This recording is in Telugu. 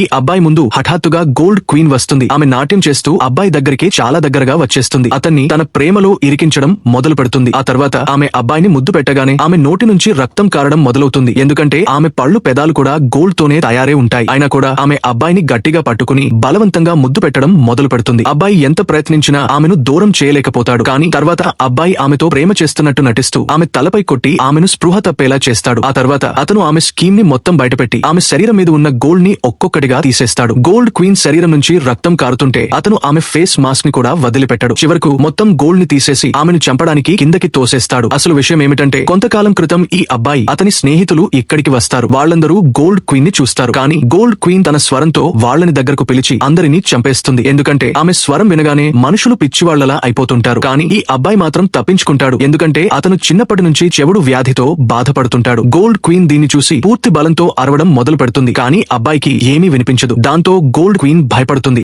ఈ అబ్బాయి ముందు హఠాత్తుగా గోల్డ్ క్వీన్ వస్తుంది. ఆమె నాట్యం చేస్తూ అబ్బాయి దగ్గరికి చాలా దగ్గరగా వచ్చేస్తుంది. అతన్ని తన ప్రేమలో ఇరికించడం మొదలు పెడుతుంది ఆ తర్వాత ఆమె అబ్బాయిని ముద్దు పెట్టగానే ఆమె నోటి నుంచి రక్తం కారడం మొదలవుతుంది. ఎందుకంటే ఆమె పళ్ళు పెదాలు కూడా గోల్డ్ తోనే తయారే ఉంటాయి. అయినా కూడా ఆమె అబ్బాయిని గట్టిగా పట్టుకుని బలవంతంగా ముద్దు పెట్టడం మొదలు పెడుతుంది అబ్బాయి ఎంత ప్రయత్నించినా ఆమెను దూరం చేయలేకపోతాడు. కానీ తర్వాత అబ్బాయి ఆమెతో ప్రేమ చేస్తున్నట్టు నటిస్తూ ఆమె తలపై కొట్టి ఆమెను స్పృహ తప్పేలా చేస్తాడు. ఆ తర్వాత అతను ఆమె స్కీమ్ని మొత్తం బయటపెట్టి ఆమె శరీరం మీద ఉన్న గోల్డ్ని ఒక్కొక్కటి ఒక్కొక్కటిగా తీసేస్తాడు. గోల్డ్ క్వీన్ శరీరం నుంచి రక్తం కారుతుంటే అతను ఆమె ఫేస్ మాస్క్ని కూడా వదిలిపెట్టాడు. చివరకు మొత్తం గోల్డ్ని తీసేసి ఆమెను చంపడానికి కిందకి తోసేస్తాడు. అసలు విషయం ఏమిటంటే కొంతకాలం క్రితం ఈ అబ్బాయి అతని స్నేహితులు ఇక్కడికి వస్తారు. వాళ్ళందరూ గోల్డ్ క్వీన్ని చూస్తారు. కానీ గోల్డ్ క్వీన్ తన స్వరంతో వాళ్ళని దగ్గరకు పిలిచి అందరినీ చంపేస్తుంది. ఎందుకంటే ఆమె స్వరం వినగానే మనుషులు పిచ్చివాళ్ళలా అయిపోతుంటారు. కానీ ఈ అబ్బాయి మాత్రం తప్పించుకుంటాడు. ఎందుకంటే అతను చిన్నప్పటి నుంచి చెవుడు వ్యాధితో బాధపడుతుంటాడు. గోల్డ్ క్వీన్ దీన్ని చూసి పూర్తి బలంతో అరవడం మొదలు పెడుతుంది కానీ అబ్బాయికి ఏమీ వినిపించదు. దాంతో గోల్డ్ క్వీన్ భయపడుతుంది.